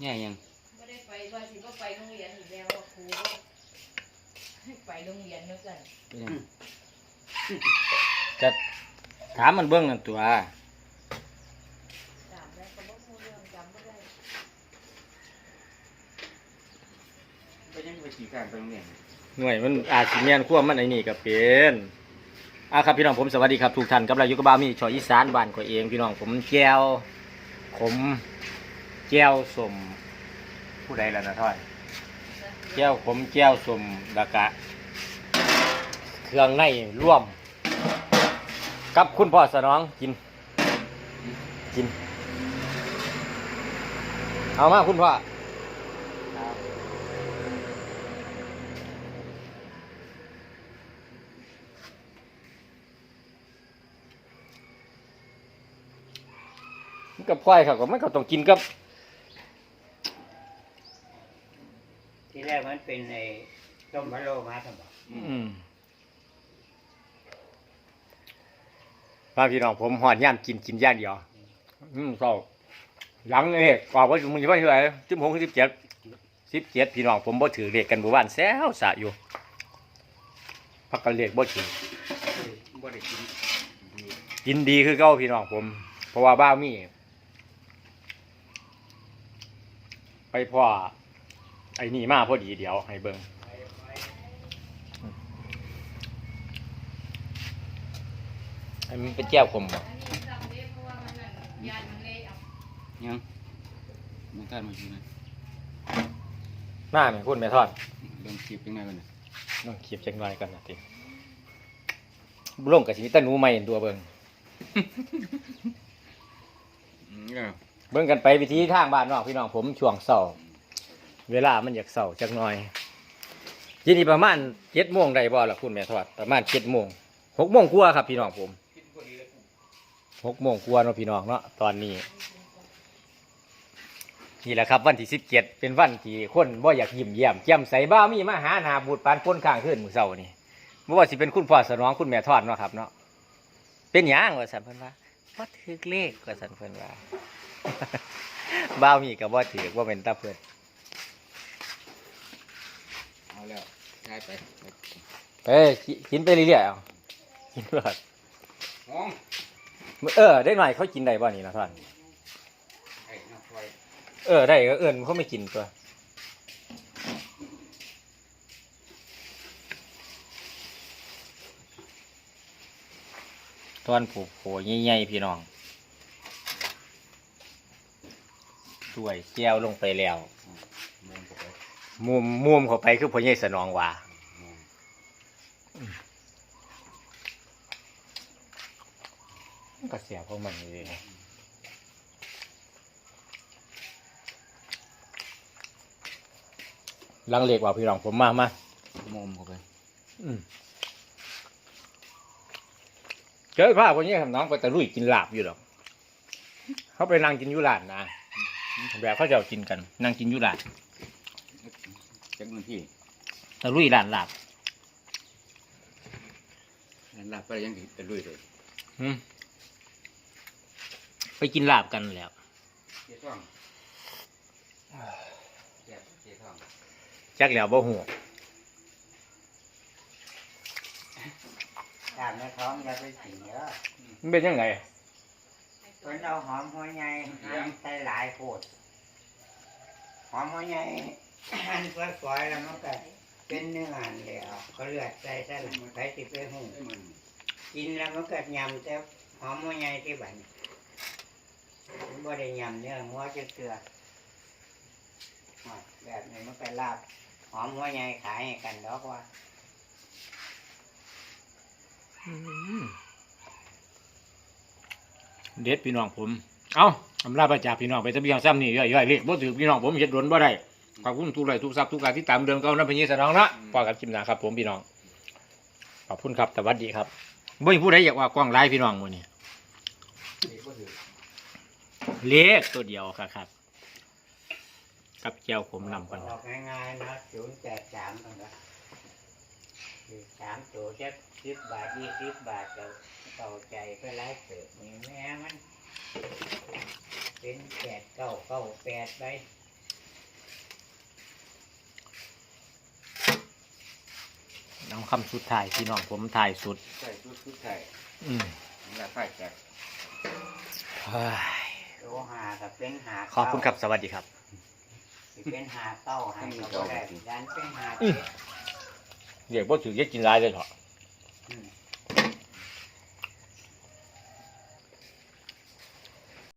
แย่ยังไม่ได้ไปว่าสิก็ไปโรงเรียนอีกแล้วว่าครูให้ไปโรงเรียนแล้วกันเป็นหยังจะถามมันเบื้องนั่นตัว ถามแล้วก็บอกรู้เรื่องจำไม่ได้ไปยังไปขี่การไปโรงเรียนหน่วยมันอาจสิแม่นควบมันไอ้นี่ก็เป็นอะครับพี่น้องผมสวัสดีครับทุกท่านกับเราอยู่กับบ้าวมีชอยอีสานบ้านก็เองพี่น้องผมแก้วผม แก้วสมผู้ใดล่ะนะท่อยแก้วผมแก้วสมแล้วก็เครื่องในร่วม กับคุณพ่อสนองกิน กิน เอามาคุณพ่อกับควายครับก็มันก็ต้องกินกับ ที่แรกมันเป็นไอ้ต้มพะโล้มาสมบัติอืมพาพี่น้องผมหอดย่ามกินกินย่างเดียวอืมเศร้าหลังเอกออกว่ามึงจะว่าเท่าไหร่สิบหกสิบเจ็ดสิบเจ็ดพี่น้องผมบ่ถือเลขกันหมู่บ้านแซวสะอยู่พักกันเลขบ่ถือบ่ได้กินกินดีคือเก้าพี่น้องผม เพราะว่าบ้ามี ไปพ่อ ไอ้นี่มาพอดีเดี๋ยวให้เบิ่งไอ้มันเป็นแก้วขมบ่อันนี้จำได้เพราะว่ามันนั่นยานมันเละเอายังมันท่านมาทีนะหน้าแม่คุณแม่ทอดลองคลิปยังไงกันนะต้องขีบจักหน่อยกันนะติบุลงกับสิมีแตะนูใหม่ตัวเบิ่งอืมก็เบิ่งกันไปวิธีทางบ้านนอกพี่น้องผมช่วงเสาร์ เวลามันอยากเสาร์จักหน่อยทีนี้ประมาณเจ็ดโมงได้บ่ล่ะคุณแม่ทอดประมาณเจ็ดโมงหกโมงกว่าครับพี่น้องผมหกโมงกว่าเนาะพี่น้องเนาะตอนนี้นี่แหละครับวันที่สิบเจ็ดเป็นวันที่คนบ่อยากยิ้มเยี่ยมแจ่มใสบ้ามีมาหาหนาบูดปานพ้นข้างขึ้นมือเช้านี่บ่ว่าสิเป็นคุณพ่อสนองคุณแม่ทอดเนาะครับเนาะเป็นหยังว่าสันเพิ่นว่าบ่ถือเลขว่าสันเพิ่นว่าบ้ามีกับบ่ถือว่าเป็นตาเพิ่น เอา แล้วได้ไปไปกิกินไปเรื่อยๆเอากินเบิดห้องเออได้หน่อยเขากินได้บ่นี่นะท่านไอ้น้องไฟเออได้ก็เอิ้นเขาไม่กินตัวตอนผูกโผใหญ่ๆพี่น้องช่วยแก้วลงไปแล้วมองเข้าไป มุมมุมเข้าไปคือพ่อใหญ่สนองว่ามองก็เสียพวกมันอยู่ดีนะลังเล็กว่าพี่น้องผมมามามองเข้าไปอืมเจอภาพคนนี้ทำน้องไปตะลุยกินลาบอยู่หรอก เขาไปนั่งกินอยุลานนะแบบเขาจะเอากินกัน นั่งกินอยุลาน จักนาทีตะลุยลานลาบนั่นลาบไปยังสิจะลุยเลยอืมไปกินลาบกันแล้ว เจ๊ท่องเจ๊เจ๊ท่องจักแล้วบ่หูตามในท้องอย่าไปกินเยอะมันเป็นยังไงเพิ่นเอาหอมหัวใหญ่หั่นใส่หลายโพดหอมหัวใหญ่ หั่นฝอยๆแล้วมันก็เป็นเนื้อหันแล้วเขาเลือดใส่แต่ละไปสิไปหุงไอ้มันกินแล้วมันก็ยำแต่หอมหัวใหญ่ที่บัดนี้มันบ่ได้ยำเนื้อหัวจะเกลือแบบนี้มันไปลาบหอมหัวใหญ่ขายกันดอกว่าเด็ดพี่น้องผม เอาอำลาประจากพี่น้องไปทะเบียงซ้ำนี่ย่อยๆเรียกบ่ถือพี่น้องผมเฮ็ดดนบ่ได้ ขอบคุณทุกไลค์ทุกซับทุกการที่ตามเดิมเก่านั้นพญสนองนะพอกันคลิปหน้าครับ ผมพี่น้อง ขอบคุณครับสวัสดีครับบ่มีผู้ใดอยากว่ากล้องไลฟ์พี่น้องมื้อนี้เจ๊ก็ถือเลขตัวเดียวครับครับ กับแก้วผมนำกันออกง่ายๆนะศูนย์แปดสามนั่นละสามตัวจะสิบบาทยี่สิบบาทก็เข้าใจไปไล่เติบนี่แม่มัน เป็นแปดเก้าเก้าแปดไป น้องคำสุดท้ายพี่น้องผมถ่ายสุดใช่ชุดชุดไทยอืมลาบไฟแตกเฮ้ยโลหะกับเป็นหาขอบคุณครับสวัสดีครับ สิเป็นหาเต้าให้ก็บ่ได้ดันเป็นหาอืมเดี๋ยวพ่อถือจะกินร้ายเลยเถอะ อืม